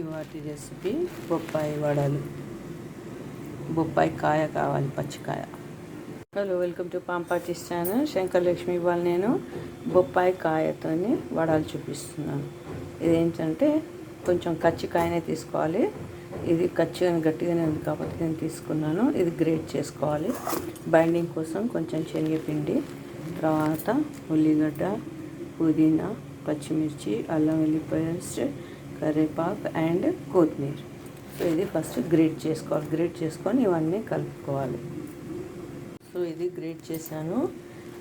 ఇవాటి రెసిపీ బొప్పాయి వడలు. బొప్పాయి కాయ కావాలి పచ్చికాయ hello welcome to Pampati's channel. Shankar Lakshmi ఇవాళ నేను బొప్పాయి కాయతోని వడలు చూపిస్తున్నాను. ఇదేంటంటే కొంచెం కచ్చికాయనే తీసుకోవాలి. ఇది కచ్చిగా గట్టిగానే ఉంది కాబట్టి నేను తీసుకున్నాను. ఇది గ్రేట్ చేసుకోవాలి. బైండింగ్ కోసం కొంచెం శనగపిండి తర్వాత ఉల్లిగడ్డ పుదీనా పచ్చిమిర్చి అల్లం వెల్లిపాయ కరివేపాకు అండ్ కొత్తిమీర. సో ఇది ఫస్ట్ గ్రేట్ చేసుకోవాలి. గ్రేట్ చేసుకొని ఇవన్నీ కలుపుకోవాలి. సో ఇది గ్రేట్ చేశాను.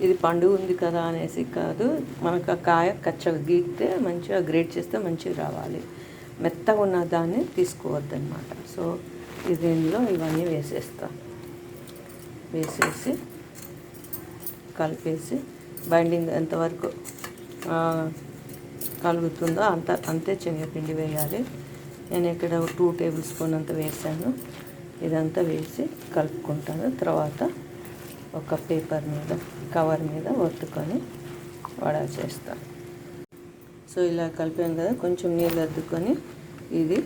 ఇది పండుగ ఉంది కదా అనేసి కాదు. మనకు ఆ కాయ కచ్చగా గీకితే మంచిగా గ్రేట్ చేస్తే మంచిగా రావాలి. మెత్తగా ఉన్న దాన్ని తీసుకోవద్దనమాట సో ఇది ఇందులో ఇవన్నీ వేసేస్తా. వేసేసి కలిపేసి బైండింగ్ ఎంతవరకు? కలుగుతుందో అంత అంతే శనగపిండి వేయాలి. నేను ఇక్కడ టూ టేబుల్ స్పూన్ అంత వేసాను. ఇదంతా వేసి కలుపుకుంటాను. తర్వాత ఒక పేపర్ మీద కవర్ మీద ఒత్తుకొని వడ చేస్తాను సో ఇలా కలిపాను కదా కొంచెం నీళ్ళు అద్దుకొని ఇది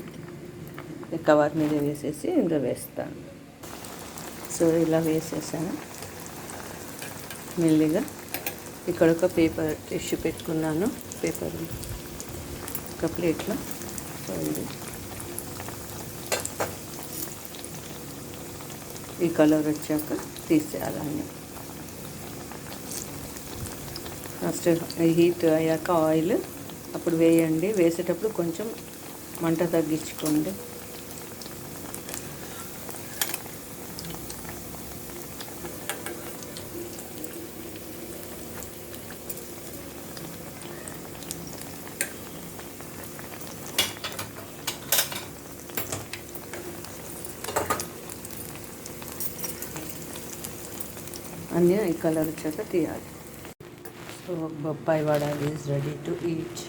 కవర్ మీద వేసేసి ఇందులో వేస్తాను. సో ఇలా వేసేసాను. మెల్లిగా ఇక్కడ ఒక పేపర్ టిష్యూ పెట్టుకున్నాను. పేపర్ ఒక ప్లేట్లో సో ఈ కలర్ వచ్చాక తీసేయాలన్నీ ఫస్ట్ హీట్ అయ్యాక ఆయిల్ అప్పుడు వేయండి. వేసేటప్పుడు కొంచెం మంట తగ్గించుకోండి. అన్నీ ఈ కలర్ వచ్చాక తీయాలి సో బొప్పాయి వడ ఈజ్ రెడీ టు ఈట్